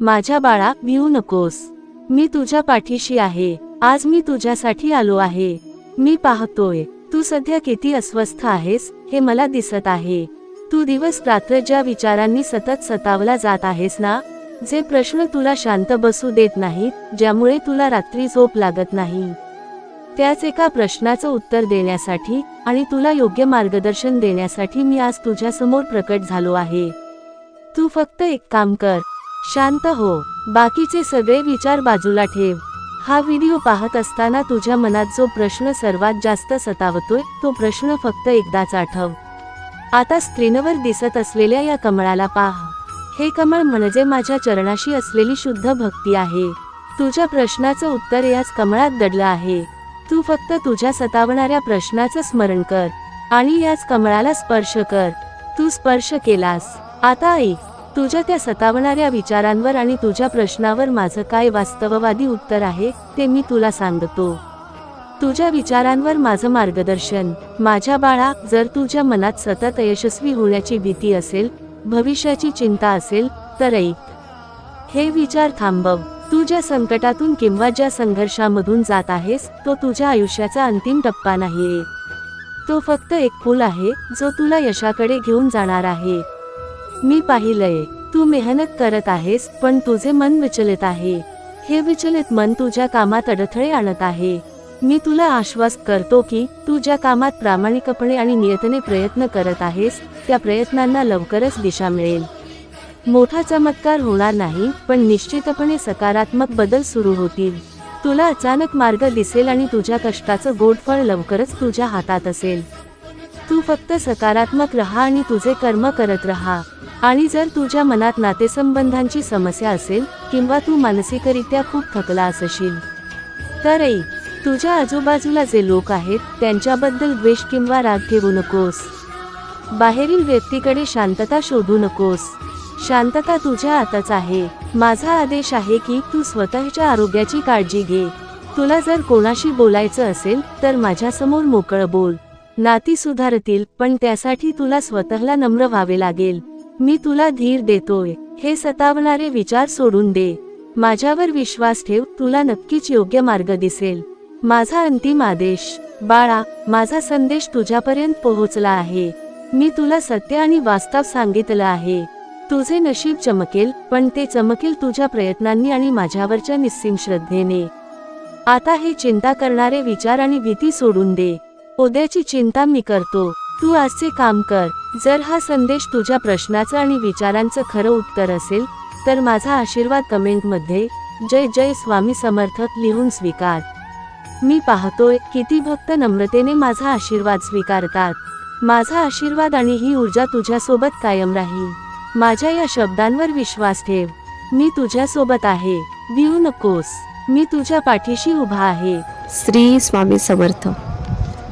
माझ्या बाळा भिवू नकोस. मी तुझ्या पाठीशी आहे. आज मी तुझ्यासाठी आलो आहे. मी पाहतोय. तू सध्या किती अस्वस्थ आहेस हे मला दिसत आहे. तू दिवस रात्र ज्या विचारांनी सतत सतावला जात आहेस ना जे प्रश्न तुला शांत बसू देत नाहीत ज्यामुळे तुला रात्री झोप लागत नाही. त्याच एका प्रश्नाचं उत्तर देण्यासाठी आणि तुला योग्य मार्गदर्शन देण्यासाठी मी आज तुझ्यासमोर प्रकट झालो आहे. तू फक्त एक काम कर. शांत हो. बाकीचे सगळे विचार बाजूला ठेव. हा व्हिडिओ पाहत असताना तुझ्या मनात जो प्रश्न सर्वात जास्त सतावतोय तो प्रश्न फक्त एकदाच आठव. आता स्क्रीनवर दिसत असलेल्या या कमळाला पाह. हे कमळ म्हणजे माझ्या चरणाशी असलेली शुद्ध भक्ती आहे. तुझ्या प्रश्नाचं उत्तर याच कमळात दडलं आहे. तू फक्त तुझ्या सतावणाऱ्या प्रश्नाचं स्मरण कर आणि याच कमळाला स्पर्श कर. तू स्पर्श केलास. आता ऐक. तुझ्या त्या सतावणाऱ्या विचारांवर आणि तुझ्या प्रश्नावर माझं काय वास्तववादी उत्तर आहे ते मी तुला सांगतो. तुझ्या विचारांवर माझं मार्गदर्शन माझ्या बाळा जर तुझ्या मनात सतत यशस्वी होण्याची भीती असेल भविष्याची चिंता असेल तर ऐक. हे विचार थांबव. तू ज्या संकटातून किंवा ज्या संघर्षामधून जात आहेस तो तुझ्या आयुष्याचा अंतिम टप्पा नाहीये. तो फक्त एक पूल आहे जो तुला यशाकडे घेऊन जाणार आहे. मी पाहिलंय तू मेहनत करत आहेस पण तुझे मन विचलित आहे. हे विचलित मन तुझ्या कामात अडथळे आणत आहे. मी तुला आश्वास करतो की तू ज्या कामात प्रामाणिकपणे आणि नियतने प्रयत्न करत आहेस त्या प्रयत्नांना लवकरच दिशा मिळेल. मोठा चमत्कार होणार नाही पण निश्चितपणे सकारात्मक बदल सुरू होतील. तुला अचानक मार्ग दिसेल आणि तुझ्या कष्टाचं गोडफळ लवकरच तुझ्या हातात असेल. तू फक्त सकारात्मक राहा आणि तुझे कर्म करत राहा. आणि जर तुझ्या मनात नातेसंबंधांची समस्या असेल किंवा तू मानसिकरित्या खूप थकला असशील तर ऐक तुझ्या आजूबाजूला जे लोक आहेत त्यांच्याबद्दल द्वेष किंवा राग ठेवू नकोस. बाहेरील व्यक्तीकडे शांतता शोधू नकोस. शांतता तुझ्या आताच आहे. माझा आदेश आहे की तू स्वतःच्या आरोग्याची काळजी घे. तुला जर कोणाशी बोलायचं असेल तर माझ्यासमोर मोकळं बोल. नाती सुधारतील पण त्यासाठी तुला स्वतःला नम्र व्हावे लागेल. मी तुला धीर देतोय. हे सतावणारे विचार सोडून दे. माझ्यावर विश्वास ठेव तुला नक्कीच योग्य मार्ग दिसेल. माझा अंतिम आदेश. बाळा माझा संदेश तुझ्यापर्यंत पोहोचला आहे. मी तुला सत्य आणि वास्तव सांगितलं आहे. तुझे नशीब चमकेल पण ते चमकेल तुझ्या प्रयत्नांनी आणि माझ्यावरच्या निस्सीम श्रद्धेने. आता हे चिंता करणारे विचार आणि भीती सोडून दे. उद्याची चिंता मी करतो. तू आजचे काम कर. जर हा संदेश तुझ्या प्रश्नाचं आणि विचारांचं खरं उत्तर असेल तर माझा आशीर्वाद कमेंटमध्ये जय जय स्वामी समर्थक लिहून स्वीकार. मी पाहतोय किती भक्त नम्रतेने माझा आशीर्वाद स्वीकारतात. माझा आशीर्वाद आणि ही ऊर्जा तुझ्यासोबत कायम राहील. माझ्या या शब्दांवर विश्वास ठेव. मी तुझ्यासोबत आहे. भिऊ नकोस. मी तुझ्या पाठीशी उभा आहे. श्री स्वामी समर्थ.